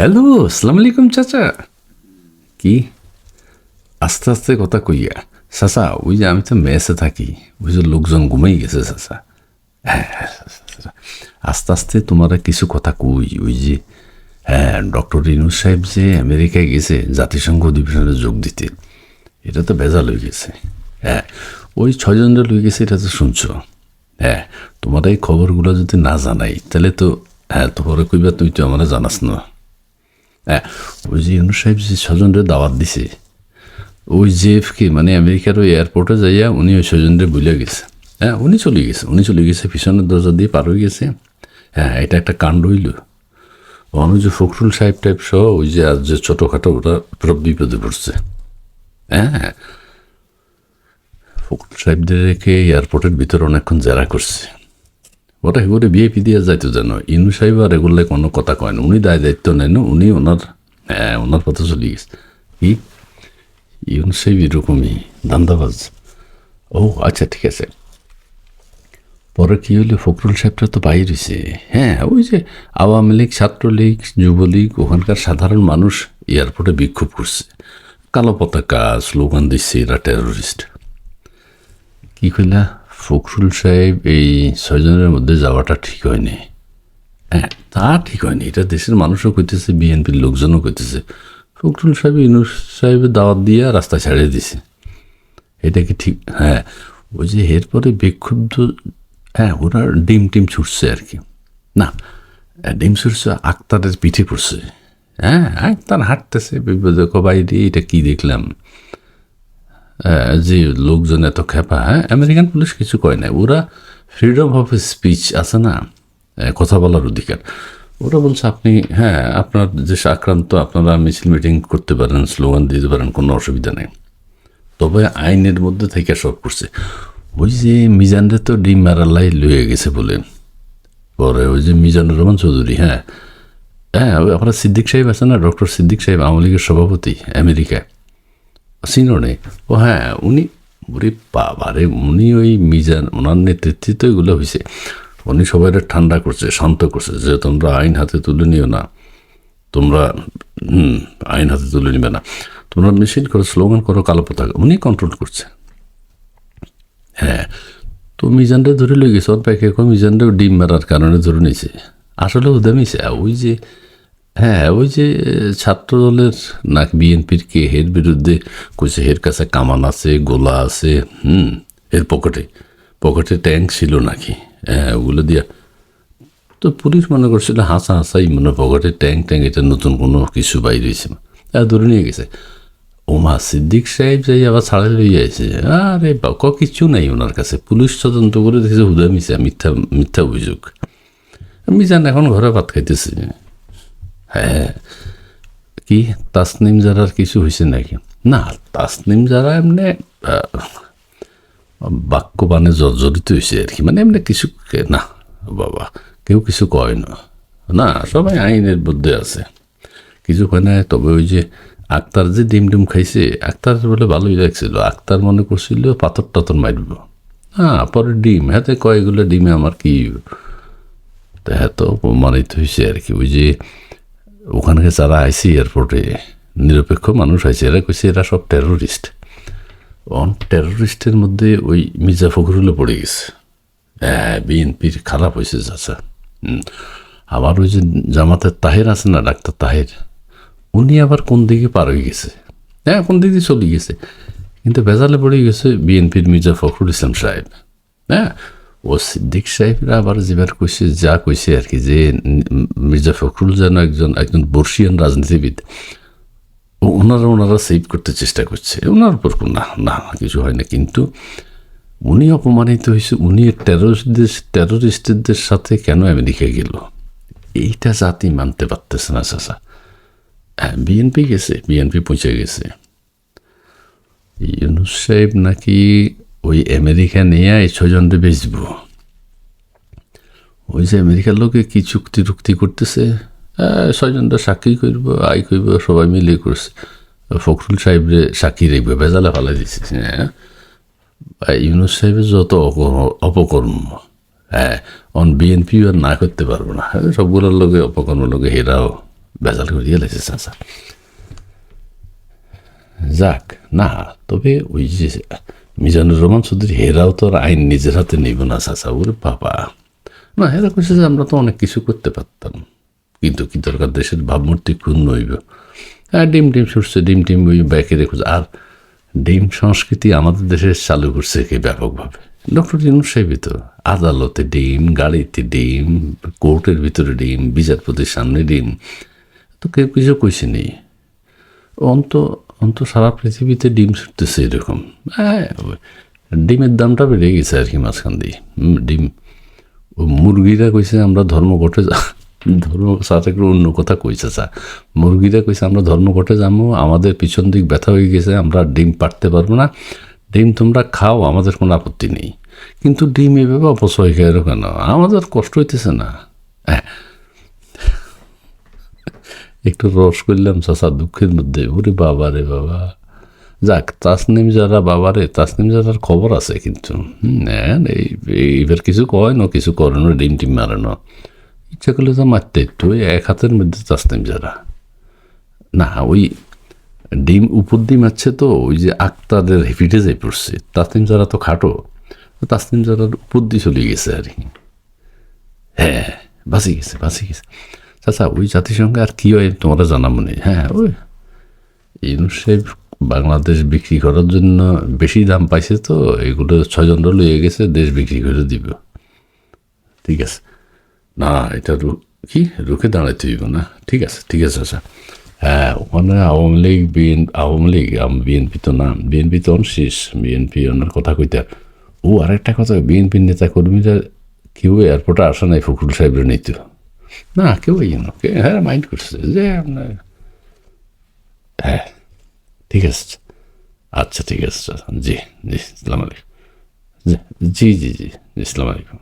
Hello আসসালামু আলাইকুম চাচা কি? আস্তে আস্তে কথা কইয়া চাচা ওই যে আমি তো মেসে থাকি ওই যে লোকজন ঘুমাই গেছে চাচা। হ্যাঁ হ্যাঁ, আস্তে আস্তে তোমার কিছু কথা কই ওই যে হ্যাঁ ডক্টর রিনু সাহেব যে আমেরিকায় গেছে জাতিসংঘ অধিবেশনে যোগ দিতে। এটা তো ভেজাল হয়ে গেছে। হ্যাঁ ওই ছয়জনরা লই গেছে এটা তো শুনছো? হ্যাঁ তোমার এই খবরগুলো যদি না জানাই তাহলে তো হ্যাঁ তোমারে কইবা তুই তো আমার জানাস না। হ্যাঁ ওই যে ইউনুস সাহেব যে স্বজনদের দাওয়াত দিছে, ওই জেএফকে মানে আমেরিকার ওই এয়ারপোর্টে যাইয়া উনি ওই স্বজনদের বুঝে গেছে। হ্যাঁ উনি চলে গেছে, উনি চলে গেছে, পিছনের দরজা দিয়ে পার হয়ে গেছে। হ্যাঁ এটা একটা কাণ্ড হইল। অনু যে ফখরুল সাহেব টাইপ সহ ওই যে আর যে ছোটোখাটো ওরা বিপদে পড়ছে। হ্যাঁ ফখরুল সাহেবদেরকে এয়ারপোর্টের ভিতরে অনেকক্ষণ জেরা করছে। ওটা এগুলো বিএপি দিয়ে যাইতো জানো। ইনু সাহেব আর এগুলো কোনো কথা কয় না। উনি দায় দায়িত্ব নেন উনি ওনার হ্যাঁ ওনার পথে চলে গেছে। কি? ইউন সাহেব এরকমই দান্দাবাজ। ও আচ্ছা ঠিক আছে। পরে কি হইল, ফখরুল সাহেবটা তো বাইর হয়েছে হ্যাঁ ওই যে আওয়ামী লীগ, ছাত্রলীগ, যুবলীগ, ওখানকার সাধারণ মানুষ এয়ারপোর্টে বিক্ষোভ করছে। কালো পতাকা, স্লোগান দিচ্ছে, এরা টেরোরিস্ট কি কইলা? ফখরুল সাহেব এই ছয়জনের মধ্যে যাওয়াটা ঠিক হয়নি। হ্যাঁ তা ঠিক হয়নি। এটা দেশের মানুষও কইতেছে, বিএনপির লোকজনও কইতেছে। ফখরুল সাহেব ইনুস সাহেবের দাওয়াত দিয়ে রাস্তা ছাড়িয়ে দিছে। এটা কি ঠিক? হ্যাঁ ওই যে এরপরে বিক্ষুব্ধ হ্যাঁ ওরা ডিম টিম ছুটছে আর কি। না ডিম ছুটছে, আক্তারের পিঠে পড়ছে। হ্যাঁ আক্তার হাঁটতেছে বিপদক বাইরে এটা কি দেখলাম? যে লোকজন এত খেপা হ্যাঁ? আমেরিকান পুলিশ কিছু কয় না ওরা ফ্রিডম অফ স্পিচ আছে না? কথা বলার অধিকার। ওরা বলছে, আপনি হ্যাঁ আপনার যে আক্রান্ত, আপনারা মিছিল মিটিং করতে পারেন, স্লোগান দিতে পারেন, কোনো অসুবিধা নেই। তবে আইনের মধ্যে থেকে সব করছে। ওই যে মিজানরে তো ডিম মারালাই লয়ে গেছে বলে। পরে ওই যে মিজানুর রহমান চৌধুরী হ্যাঁ? হ্যাঁ আপনার সিদ্দিক সাহেব আছে না? ডক্টর সিদ্দিক সাহেব, আওয়ামী লীগের সভাপতি, আমেরিকায়। চিনো নেই ও হ্যাঁ উনি ওরে বাবারে উনি ওই মিজান, ওনার নেতৃত্বে তো এগুলো হয়েছে উনি সবাই ঠান্ডা করছে, শান্ত করছে, যে তোমরা আইন হাতে তুলে নিও না। তোমরা আইন হাতে তুলে নিবে না। তোমরা মিছিল করো স্লোগান করো, কালো পতাকা। উনি কন্ট্রোল করছে। হ্যাঁ তো মিজানটা ধরে লই গেছে। ওর প্যাকে মিজানটা ডিম মারার কারণে ধরে নিয়েছে আসলে উদামিছে ওই যে হ্যাঁ ওই যে ছাত্র দলের না বিএনপির কে, হের বিরুদ্ধে কইছে, হের কাছে কামান আছে, গোলা আছে, হুম, এর পকেটে পকেটে ট্যাঙ্ক ছিল নাকি? হ্যাঁ ওগুলো দিয়া। তো পুলিশ মনে করছিল হাসা হাসাই মনে পকেটে ট্যাঙ্ক ট্যাঙ্ক, এটা নতুন কোনো কিছু বাইর হয়েছে তা ধরে নিয়ে গেছে। ওমা সিদ্দিক সাহেব যাই আবার ছাড়ে লই যাইছে আরে ক কিছু নাই ওনার কাছে। পুলিশ তদন্ত করে দেখেছে, হুদা মিশা মিথ্যা মিথ্যা অভিযোগ। মিজান এখন ঘরে ভাত খাইতেছে। হ্যাঁ। কি? তাসনিম যারার কিছু হয়েছে নাকি? না তাসনিম যারা এমনি আহ, বাক্যবানে জর্জরিত হয়েছে আর কি। মানে এমনি কিছু না বাবা কেউ কিছু কয় না। না সবাই আইনের মধ্যে আছে। কিছু কয় না তবে ওই যে আক্তার যে ডিম ডিম খাইছে আক্তার বলে ভালোই লাগছিল। আক্তার মনে করছিল পাথর টাথর মারব। হ্যাঁ পরে ডিম হাতে কয়গুলো ডিমে আমার কি তা এত অপমানিত হয়েছে আর কি। ওই যে ওখানে যারা আইসি এয়ারপোর্টে নিরপেক্ষ মানুষ আইছে এরা কইছে এরা সব টেরোরিস্ট অন টেরোরিস্টের মধ্যে ওই মির্জা ফখরুলও পড়ে গেছে। হ্যাঁ বিএনপির খারাপ হয়েছে চাচা। আবার ওই যে জামাতের তাহের আছে না, ডাক্তার তাহের, উনি আবার কোন দিকে পার হয়ে গেছে? হ্যাঁ কোন দিকে চলে গেছে? কিন্তু বেজালে পড়ে গেছে বিএনপির মির্জা ফখরুল ইসলাম সাহেব। হ্যাঁ ও সিদ্দিক সাহেবরা আবার যেবার কইছে, যা কইছে আর কি, যে মির্জা ফখরুল যেন একজন একজন বর্ষিয়ান রাজনীতিবিদ ওনারা ওনারা সেভ করতে চেষ্টা করছে। ওনার উপর না না, কিছু হয় না, কিন্তু উনি অপমানিত হয়েছে, উনি টেরোরিস্টদের টেরোরিস্টদের সাথে কেন আমেরিকা গেল? এইটা জাতি মানতে পারতেছে না, চাচা। হ্যাঁ বিএনপি গেছে, বিএনপি পৌঁছে গেছে। ইউনুস সাহেব নাকি ওই আমেরিকা নিয়ে এই ছজনরে বেচব। ওই যে আমেরিকার লোকে কি চুক্তি টুক্তি করতেছে? ছয়জনটা সাক্ষী করব আই করব সবাই মিলে করছে। ফখরুল সাহেবরে সাক্ষী রেখবে ভেজালে ফেলাই দিচ্ছে হ্যাঁ? ইউনুস সাহেবের যত অপকর্ম হ্যাঁ অন বিএনপি আর না করতে পারব না। হ্যাঁ, সবগুলোর লোকে অপকর্ম লোকে হেরাও বেজাল করিয়ে লেগেছে চাচা। যাক না তবে ওই যে মিজানুর রহমান চৌধুরী, হেরাও তো আইন নিজের হাতে নিব না, চাচা, ওরে বাবা। না, হেরা কইছে যে আমরা তো অনেক কিছু করতে পারতাম। কিন্তু কি দরকার, দেশের ভাবমূর্তি ক্ষুণ্ণ হইব। হ্যাঁ ডিম ডিম ছুটছে, ডিম টিম ওই ব্যাকে রেখেছে আর ডিম সংস্কৃতি আমাদের দেশে চালু করছে কি ব্যাপকভাবে? ডক্টর ইনুস সাহেবই তো আদালতে ডিম, গাড়িতে ডিম, কোর্টের ভিতরে ডিম, বিচারপতির সামনে ডিম। তো কেউ কিছু কইছে নেই। অন্ত অন্ত সারা পৃথিবীতে ডিম ছুটতেছে এরকম। হ্যাঁ ডিমের দামটা বেড়ে গেছে আর কি মাঝখান দিয়ে। ডিম। ও মুরগিরা কইছে আমরা ধর্মঘটে যা, ধর্ম, সাথে একটু অন্য কথা কইছে চা মুরগিরা কইছে আমরা ধর্মঘটে যাব আমাদের পিছন দিক ব্যথা হয়ে গেছে, আমরা ডিম পারতে পারব না। ডিম তোমরা খাও, আমাদের কোনো আপত্তি নেই। কিন্তু ডিম এভাবে অপচয় খেয়ে কেন? আমাদের কষ্ট হইতেছে না। হ্যাঁ। একটু রস করলাম চাষা দুঃখের মধ্যে ওরে বাবা রে বাবা। যাক তাসনিম যারা বাবারে তাসনিম যারার খবর আছে কিন্তু। হ্যাঁ, এই এবার কিছু কয় না কিছু করে না ডিম টিম মারে না। ইচ্ছা করলে তো মারতে তো ওই এক হাতের মধ্যে তাসনিম যারা। না ওই ডিম উপর ডিম আছে তো ওই যে আক্তারের হেফিটে যাই পড়ছে তাসনিম যারা তো খাটো তাসনিম যারার উপর দিয়ে চলে গেছে আর কি। হ্যাঁ বাঁচি গেছে বাঁচি গেছে। চাচা ওই জাতিসংঘে আর কি হয় তোমরা জানা মনে হ্যাঁ। ওই। ইউনিসেফ বাংলাদেশ বিক্রি করার জন্য বেশি দাম পাইছে তো এগুলো ছয়জন লইয়ে গেছে দেশ বিক্রি করে দিব। ঠিক আছে। না এটা রু- কি? রুখে দাঁড়াইতে হইব না। ঠিক আছে ঠিক আছে আচ্ছা হ্যাঁ ওখানে আওয়ামী লীগ বিএন আওয়ামী লীগ বিএনপি তো না বিএনপি তো শেষ বিএনপি ওনার কথা কইতে। ও আরেকটা কথা বিএনপির নেতা কর্মীরা কেউ এয়ারপোর্টে আসে নাই ফখরুল সাহেবের নিত না কেউ ইয়েন হ্যাঁ মাইন্ড করছে যে আপনার হ্যাঁ ঠিক আছে আচ্ছা ঠিক আছে জি জি ইসলাম আলাইকুম জি জি জি ইসলাম আলাইকুম